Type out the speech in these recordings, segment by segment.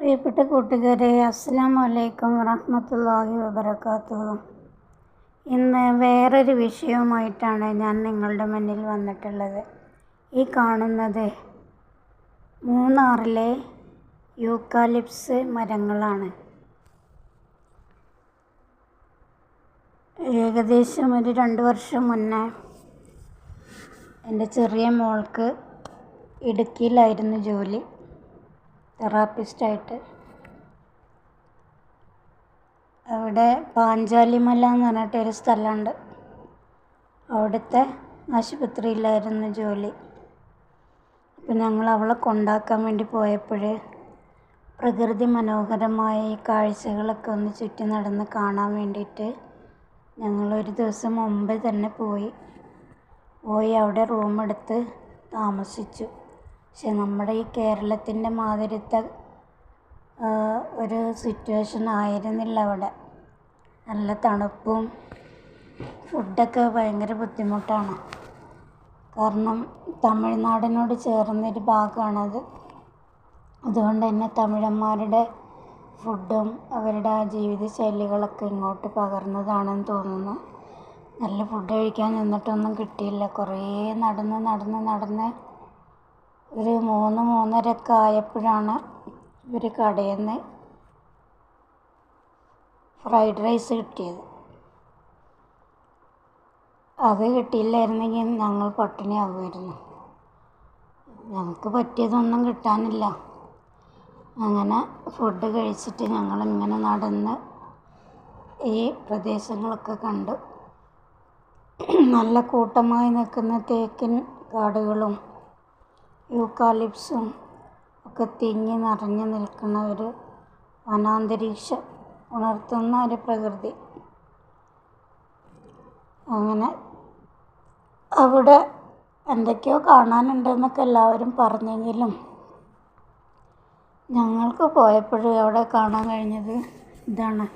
പ്രിയപ്പെട്ട കൂട്ടുകാരെ അസ്സാം വലൈക്കും വറഹമത്തല്ലാഹി വബറകാതുഹു. ഇന്ന് വേറൊരു വിഷയവുമായിട്ടാണ് ഞാൻ നിങ്ങളുടെ മുന്നിൽ വന്നിട്ടുള്ളത്. ഈ കാണുന്നത് മൂന്നാറിലെ യൂക്കാലിപ്സ് മരങ്ങളാണ്. ഏകദേശം ഒരു രണ്ട് വർഷം മുന്നേ എന്റെ ചെറിയ മോൾക്ക് ഇടുക്കിയിലായിരുന്നു ജോലി. തെറാപ്പിസ്റ്റായിട്ട്. അവിടെ പാഞ്ചാലിമല എന്ന് പറഞ്ഞിട്ട് ഒരു സ്ഥലമുണ്ട്. അവിടുത്തെ ആശുപത്രിയിലായിരുന്നു ജോലി. അപ്പം ഞങ്ങൾ അവളെ കൊണ്ടാക്കാൻ വേണ്ടി പോയപ്പോൾ പ്രകൃതി മനോഹരമായ ഈ കാഴ്ചകളൊക്കെ ഒന്ന് ചുറ്റി നടന്ന് കാണാൻ വേണ്ടിയിട്ട് ഞങ്ങൾ ഒരു ദിവസം മുമ്പ് തന്നെ പോയി. പോയി അവിടെ റൂമെടുത്ത് താമസിച്ചു. പക്ഷെ നമ്മുടെ ഈ കേരളത്തിന്റെ മാതിരിത്തെ ഒരു സിറ്റുവേഷൻ ആയിരുന്നില്ല അവിടെ. നല്ല തണുപ്പും ഫുഡൊക്കെ ഭയങ്കര ബുദ്ധിമുട്ടാണ്. കാരണം തമിഴ്നാടിനോട് ചേർന്നൊരു ഭാഗമാണത് അതുകൊണ്ട് തന്നെ തമിഴന്മാരുടെ ഫുഡും അവരുടെ ആ ജീവിതശൈലികളൊക്കെ ഇങ്ങോട്ട് പകർന്നതാണെന്ന് തോന്നുന്നു. നല്ല ഫുഡ് കഴിക്കാൻ നിന്നിട്ടൊന്നും കിട്ടിയില്ല. കുറേ നടന്ന് നടന്ന് നടന്ന് ഒരു മൂന്ന് മൂന്നരയൊക്കെ ആയപ്പോഴാണ് ഇവർ കടയിൽ നിന്ന് ഫ്രൈഡ് റൈസ് കിട്ടിയത്. അത് കിട്ടിയില്ലായിരുന്നെങ്കിൽ ഞങ്ങൾ പട്ടിണിയാകുമായിരുന്നു ഞങ്ങൾക്ക് പറ്റിയതൊന്നും കിട്ടാനില്ല. അങ്ങനെ ഫുഡ് കഴിച്ചിട്ട് ഞങ്ങളിങ്ങനെ നടന്ന് ഈ പ്രദേശങ്ങളൊക്കെ കണ്ടു. നല്ല കൂട്ടമായി നിൽക്കുന്ന തേക്കിൻ കാടുകളും യൂക്കാലിപ്സും ഒക്കെ തിങ്ങി നിറഞ്ഞു നിൽക്കുന്ന ഒരു വനാന്തരീക്ഷം ഉണർത്തുന്ന ഒരു പ്രകൃതി. അങ്ങനെ അവിടെ എന്തൊക്കെയോ കാണാനുണ്ടെന്നൊക്കെ എല്ലാവരും പറഞ്ഞെങ്കിലും ഞങ്ങൾക്ക് പോയപ്പോഴും അവിടെ കാണാൻ കഴിഞ്ഞത് ഇതാണ്.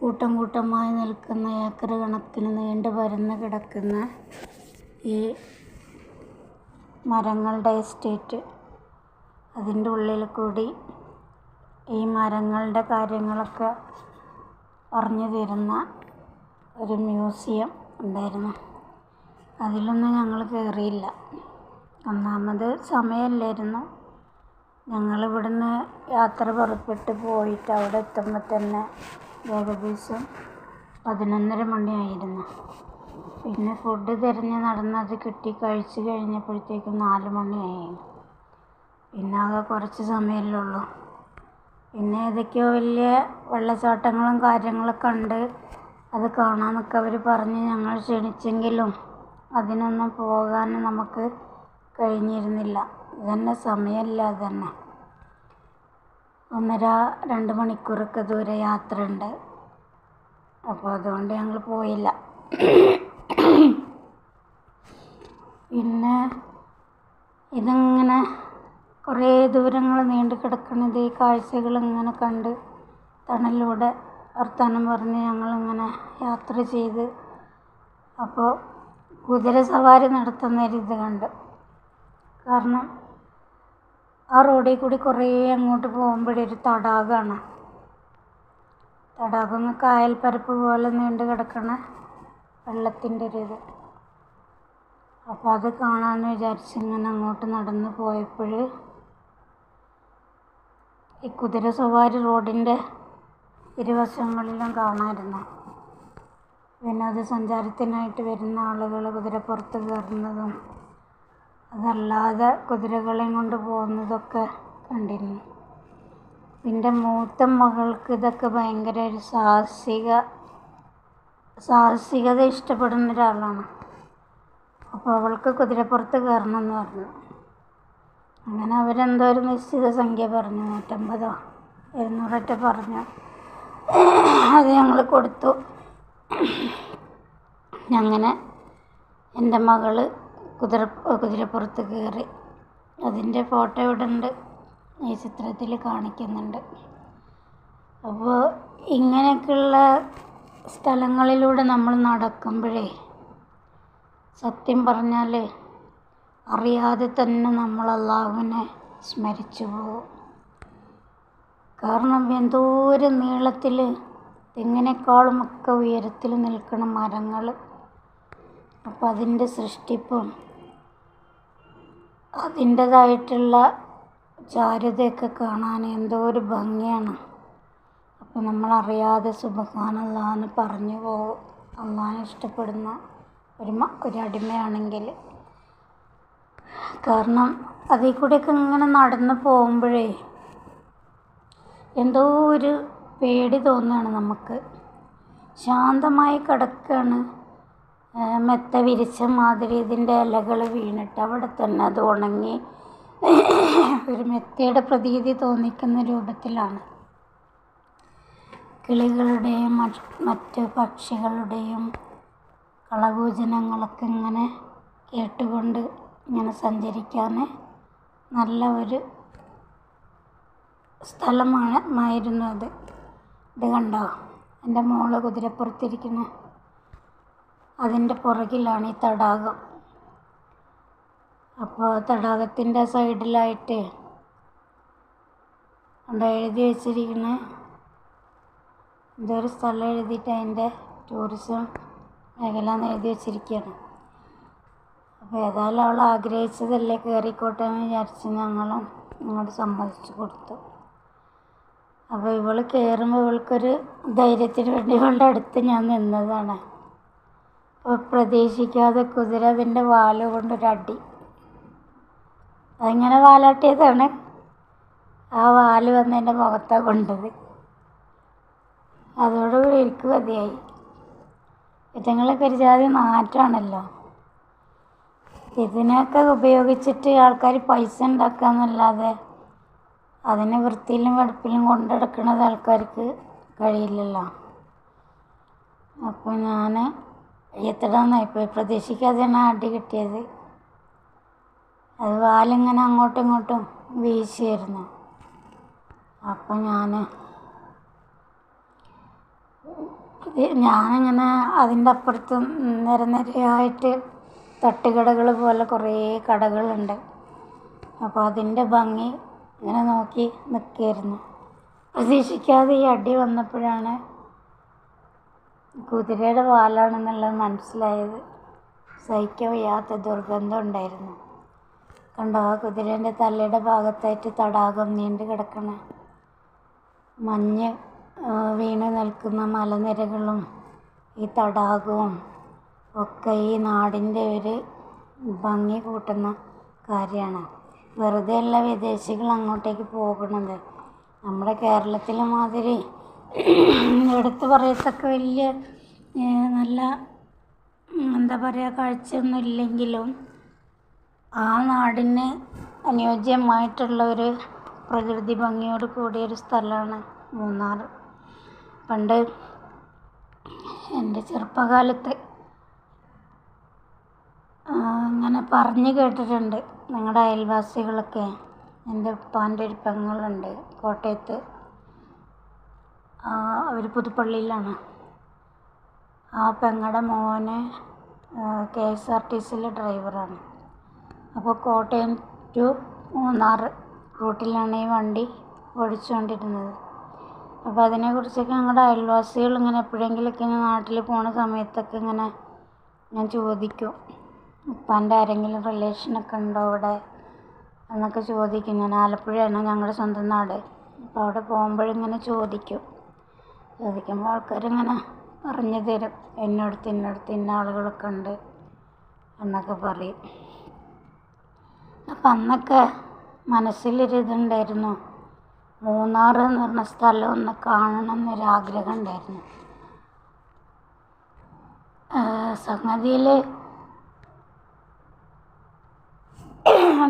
കൂട്ടം കൂട്ടമായി നിൽക്കുന്ന ഏക്കർ കണക്കിന് നീണ്ടു പരന്ന് കിടക്കുന്ന ഈ മരങ്ങളുടെ എസ്റ്റേറ്റ്. അതിന്റെ ഉള്ളിൽ കൂടി ഈ മരങ്ങളുടെ കാര്യങ്ങളൊക്കെ പറഞ്ഞു തരുന്ന ഒരു മ്യൂസിയം ഉണ്ടായിരുന്നു. അതിലൊന്നും ഞങ്ങൾ കയറിയില്ല. ഒന്നാമത് സമയമില്ലായിരുന്നു. ഞങ്ങളിവിടുന്ന് യാത്ര പുറപ്പെട്ട് പോയിട്ട് അവിടെ എത്തുമ്പോൾ തന്നെ ഏകദേശം പതിനൊന്നര മണിയായിരുന്നു. പിന്നെ ഫുഡ് തിരഞ്ഞ് നടന്നത് കിട്ടി. കഴിച്ചു കഴിഞ്ഞപ്പോഴത്തേക്കും നാല് മണിയായി. പിന്നെ കുറച്ച് സമയമല്ലേ ഉള്ളൂ. പിന്നെ ഏതൊക്കെയോ വലിയ വെള്ളച്ചാട്ടങ്ങളും കാര്യങ്ങളൊക്കെ ഉണ്ട്. അത് കാണാമെന്നൊക്കെ അവർ പറഞ്ഞ് ഞങ്ങൾ ക്ഷണിച്ചെങ്കിലും അതിനൊന്നും പോകാൻ നമുക്ക് കഴിഞ്ഞിരുന്നില്ല. ഇതന്നെ സമയമില്ല തന്നെ. ഒന്നര രണ്ട് മണിക്കൂറൊക്കെ ദൂരെ യാത്രയുണ്ട്. അപ്പോൾ അതുകൊണ്ട് ഞങ്ങൾ പോയില്ല. പിന്നെ ഇതിങ്ങനെ കുറേ ദൂരങ്ങൾ നീണ്ടു കിടക്കുന്നത് ഈ കാഴ്ചകൾ ഇങ്ങനെ കണ്ട് തണലിലൂടെ വർത്തമാനം പറഞ്ഞ് ഞങ്ങളിങ്ങനെ യാത്ര ചെയ്ത് അപ്പോൾ കുതിര സവാരി നടത്തുന്നൊരിത് കണ്ട്. കാരണം ആ റോഡിൽ കൂടി കുറേ അങ്ങോട്ട് പോകുമ്പോഴൊരു തടാകമാണ്. തടാകം കായൽപ്പരപ്പ് പോലെ നീണ്ടു കിടക്കണ വെള്ളത്തിന്റെ ഒരു ഇത്. അപ്പോൾ അത് കാണാമെന്ന് വിചാരിച്ച് ഇങ്ങനെ അങ്ങോട്ട് നടന്ന് പോയപ്പോൾ ഈ കുതിര സവാരി റോഡിന്റെ ഇരുവശങ്ങളിലും കാണാമായിരുന്നു വിനോദസഞ്ചാരത്തിനായിട്ട് വരുന്ന ആളുകൾ കുതിരപ്പുറത്ത് കയറുന്നതും അതല്ലാതെ കുതിരകളെയും കൊണ്ട് പോകുന്നതൊക്കെ കണ്ടിരുന്നു. എന്റെ മൂത്ത മകൾക്ക് ഇതൊക്കെ ഭയങ്കര ഒരു സാഹസിക സാഹസികത ഇഷ്ടപ്പെടുന്ന ഒരാളാണ്. അപ്പോൾ അവൾക്ക് കുതിരപ്പുറത്ത് കയറണം എന്ന് പറഞ്ഞു. അങ്ങനെ അവരെന്തോ ഒരു നിശ്ചിത സംഖ്യ പറഞ്ഞു. നൂറ്റമ്പതോ ഇരുന്നൂറൊക്കെ പറഞ്ഞു. അത് ഞങ്ങൾ കൊടുത്തു. അങ്ങനെ എന്റെ മകൾ കുതിര കുതിരപ്പുറത്ത് കയറി. അതിന്റെ ഫോട്ടോ ഇവിടെ ഉണ്ട് ഈ ചിത്രത്തിൽ കാണിക്കുന്നുണ്ട്. അപ്പോൾ ഇങ്ങനെയൊക്കെയുള്ള സ്ഥലങ്ങളിലൂടെ നമ്മൾ നടക്കുമ്പോഴേ സത്യം പറഞ്ഞാൽ അറിയാതെ തന്നെ നമ്മൾ അള്ളാഹുവിനെ സ്മരിച്ചു പോകും കാരണം എന്തോരം നീളത്തിൽ തെങ്ങിനേക്കാളും ഒക്കെ ഉയരത്തിൽ നിൽക്കുന്ന മരങ്ങൾ അപ്പം അതിന്റെ സൃഷ്ടിപ്പും അതിന്റേതായിട്ടുള്ള ചാരുതയൊക്കെ കാണാൻ എന്തോ ഒരു ഭംഗിയാണ്. അപ്പം നമ്മളറിയാതെ സുബഹാനല്ലാന്ന് പറഞ്ഞു പോകും അള്ളാഹിനെ ഇഷ്ടപ്പെടുന്ന ഒരു അടിമയാണെങ്കിൽ കാരണം അതിൽ കൂടെയൊക്കെ ഇങ്ങനെ നടന്ന് പോകുമ്പോഴേ എന്തോ ഒരു പേടി തോന്നുകയാണ് നമുക്ക്. ശാന്തമായി കിടക്കുകയാണ്. മെത്ത വിരിച്ച മാതിരി ഇതിന്റെ ഇലകൾ വീണിട്ട് അവിടെ തന്നെ അത് ഉണങ്ങി ഒരു മെത്തയുടെ പ്രതീതി തോന്നിക്കുന്ന രൂപത്തിലാണ്. കിളികളുടെയും മറ്റ് പക്ഷികളുടെയും കളകൂജനങ്ങളൊക്കെ ഇങ്ങനെ കേട്ടുകൊണ്ട് ഇങ്ങനെ സഞ്ചരിക്കാൻ നല്ല ഒരു സ്ഥലമാണ് ആയിരുന്നു അത്. ഇത് കണ്ടോ? എന്റെ മോൾ കുതിരപ്പുറത്തിരിക്കുന്ന അതിന്റെ പുറകിലാണ് ഈ തടാകം. അപ്പോൾ തടാകത്തിന്റെ സൈഡിലായിട്ട് അവിടെ എഴുതി വെച്ചിരിക്കുന്ന എന്തൊരു സ്ഥലം എഴുതിയിട്ട് അതിന്റെ ടൂറിസം മേഖല എന്ന് എഴുതി വെച്ചിരിക്കുകയാണ്. അപ്പോൾ ഏതായാലും അവൾ ആഗ്രഹിച്ചതല്ലേ കയറിക്കോട്ടെ എന്ന് വിചാരിച്ച് ഞങ്ങളും അങ്ങോട്ട് സമ്മതിച്ചു കൊടുത്തു. അപ്പോൾ ഇവൾ കയറുമ്പോൾ ഇവൾക്കൊരു ധൈര്യത്തിന് വേണ്ടി ഇവളുടെ അടുത്ത് ഞാൻ നിന്നതാണ്. അപ്പോൾ പ്രതീക്ഷിക്കാതെ കുതിര അതിന്റെ വാൽ കൊണ്ടൊരടി അതിങ്ങനെ വാലാട്ടിയതാണ്. ആ വാൽ വന്ന് എന്റെ മുഖത്താണ് കൊണ്ടത്. അതോടുകൂടി എനിക്ക് മതിയായി. ഇതുങ്ങളൊക്കെ ഒരു ജാതി നാറ്റാണല്ലോ ഇതിനൊക്കെ ഉപയോഗിച്ചിട്ട് ആൾക്കാർ പൈസ ഉണ്ടാക്കാന്നല്ലാതെ അതിനെ വൃത്തിയിലും വെടുപ്പിലും കൊണ്ടെടുക്കണത് ആൾക്കാർക്ക് കഴിയില്ലല്ലോ. അപ്പോൾ ഞാൻ എത്തടാന്നായിപ്പോയി പ്രതീക്ഷിക്കാതെയാണ് അടി കിട്ടിയത്. അത് വാലിങ്ങനെ അങ്ങോട്ടും ഇങ്ങോട്ടും വീശിയായിരുന്നു. അപ്പം ഞാൻ ഞാനിങ്ങനെ അതിന്റെ അപ്പുറത്ത് നിര നിരയായിട്ട് തട്ടുകടകൾ പോലെ കുറേ കടകളുണ്ട്. അപ്പോൾ അതിന്റെ ഭംഗി ഇങ്ങനെ നോക്കി നിൽക്കുകയായിരുന്നു. പ്രതീക്ഷിക്കാതെ ഈ അടി വന്നപ്പോഴാണ് കുതിരയുടെ പാലാണെന്നുള്ളത് മനസ്സിലായത്. സഹിക്കാൻ വയ്യാത്ത ദുർഗന്ധം ഉണ്ടായിരുന്നു. കണ്ടോ ആ കുതിരേന്റെ തലയുടെ ഭാഗത്തായിട്ട് തടാകം നീണ്ടു കിടക്കണ മഞ്ഞ് വീണ് നിൽക്കുന്ന മലനിരകളും ഈ തടാകവും ഒക്കെ ഈ നാടിന്റെ ഒരു ഭംഗി കൂട്ടുന്ന കാര്യമാണ്. വെറുതെ അല്ല വിദേശികൾ അങ്ങോട്ടേക്ക് പോകുന്നത്. നമ്മുടെ കേരളത്തിലെ മാതിരി എടുത്തു പറയത്തക്ക വലിയ നല്ല എന്താ പറയുക കാഴ്ചയൊന്നും ഇല്ലെങ്കിലും ആ നാടിന് അനുയോജ്യമായിട്ടുള്ള ഒരു പ്രകൃതി ഭംഗിയോട് കൂടിയൊരു സ്ഥലമാണ് മൂന്നാർ. പണ്ട് എന്റെ ചെറുപ്പകാലത്ത് ഇങ്ങനെ പറഞ്ഞു കേട്ടിട്ടുണ്ട്. ഞങ്ങളുടെ അയൽവാസികളൊക്കെ എന്റെ ഉപ്പാന്റെ ഒരു പെങ്ങളുണ്ട് കോട്ടയത്ത്. അവർ പുതുപ്പള്ളിയിലാണ്. ആ പെങ്ങളുടെ മോന് കെ എസ് ആർ ടി സിയിലെ ഡ്രൈവറാണ്. അപ്പോൾ കോട്ടയം ടു മൂന്നാർ റൂട്ടിലാണ് ഈ വണ്ടി ഓടിച്ചുകൊണ്ടിരുന്നത്. അപ്പോൾ അതിനെക്കുറിച്ചൊക്കെ ഞങ്ങളുടെ അയൽവാസികൾ ഇങ്ങനെ എപ്പോഴെങ്കിലുമൊക്കെ ഞാൻ നാട്ടിൽ പോണ സമയത്തൊക്കെ ഇങ്ങനെ ഞാൻ ചോദിക്കും. ഉപ്പാന്റെ ആരെങ്കിലും റിലേഷനൊക്കെ ഉണ്ടോ അവിടെ? എന്നൊക്കെ ചോദിക്കും. ഞാൻ ആലപ്പുഴയാണ് ഞങ്ങളുടെ സ്വന്തം നാട്. അപ്പോൾ അവിടെ പോകുമ്പോഴിങ്ങനെ ചോദിക്കും. ചോദിക്കുമ്പോൾ ആൾക്കാരിങ്ങനെ പറഞ്ഞു തരും. എന്നോടത്ത് ഇന്നടത്ത് ഇന്ന ആളുകളൊക്കെ ഉണ്ട് എന്നൊക്കെ പറയും. അപ്പം അന്നൊക്കെ മനസ്സിലൊരിതുണ്ടായിരുന്നു. മൂന്നാർ എന്ന് പറഞ്ഞ സ്ഥലം ഒന്ന് കാണണം എന്നൊരാഗ്രഹം ഉണ്ടായിരുന്നു സംഗതിയിൽ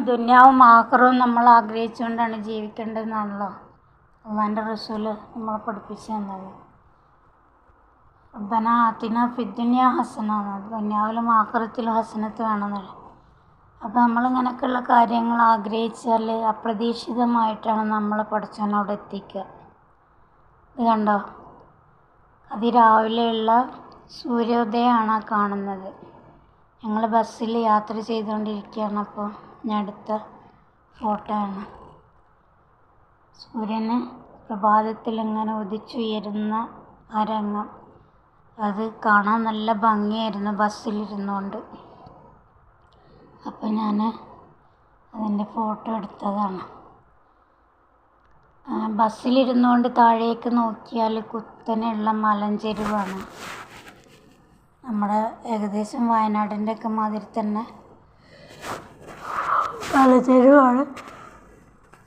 ദുന്യാവും ആഹ്റവും നമ്മൾ ആഗ്രഹിച്ചുകൊണ്ടാണ് ജീവിക്കേണ്ടതെന്നാണല്ലോ അള്ളാന്റെ റസൂൽ നമ്മളെ പഠിപ്പിച്ചു തന്നത്. റബ്ബന അതിന ഫിദ്ദുന്യ ഹസന ദുന്യാവിലും ആഹ്റത്തിലും ഹസനത്ത് വേണമെന്നല്ല? അപ്പോൾ നമ്മളിങ്ങനെയൊക്കെയുള്ള കാര്യങ്ങൾ ആഗ്രഹിച്ചാൽ അപ്രതീക്ഷിതമായിട്ടാണ് നമ്മൾ പഠിച്ചവനോട് എത്തിക്കുക. ഇത് കണ്ടോ? അതിരാവിലെയുള്ള സൂര്യോദയമാണ് കാണുന്നത്. ഞങ്ങൾ ബസ്സിൽ യാത്ര ചെയ്തുകൊണ്ടിരിക്കുകയാണ്. അപ്പോൾ ഞാൻ എടുത്ത ഫോട്ടോ ആണ് സൂര്യന് പ്രഭാതത്തിൽ ഇങ്ങനെ ഉദിച്ചുയരുന്ന ആ രംഗം. അത് കാണാൻ നല്ല ഭംഗിയായിരുന്നു ബസ്സിലിരുന്നുകൊണ്ട് അപ്പോൾ ഞാൻ അതിന്റെ ഫോട്ടോ എടുത്തതാണ്. ബസ്സിലിരുന്നുകൊണ്ട് താഴേക്ക് നോക്കിയാൽ കുത്തനെയുള്ള മലഞ്ചെരുവാണ് നമ്മുടെ ഏകദേശം വയനാടിന്റെ ഒക്കെ മാതിരി തന്നെ മലഞ്ചെരുവാണ്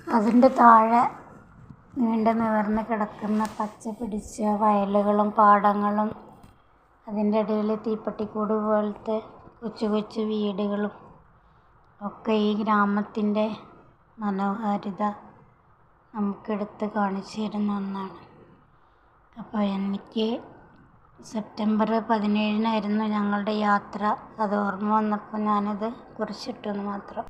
അതിന്റെ താഴെ നീണ്ടു നിവർന്ന് കിടക്കുന്ന പച്ച പിടിച്ച വയലുകളും പാടങ്ങളും അതിന്റെ ഇടയിൽ തീപ്പെട്ടിക്കൂട് പോലത്തെ കൊച്ചു കൊച്ചു വീടുകളും ഒക്കെ ഈ ഗ്രാമത്തിന്റെ മനോഹാരിത നമുക്കെടുത്ത് കാണിച്ചു തരുന്ന ഒന്നാണ്. അപ്പോൾ എനിക്ക് സെപ്റ്റംബർ പതിനേഴിനായിരുന്നു ഞങ്ങളുടെ യാത്ര. അത് ഓർമ്മ വന്നപ്പോൾ ഞാനത് കുറിച്ചിട്ടു എന്ന് മാത്രം.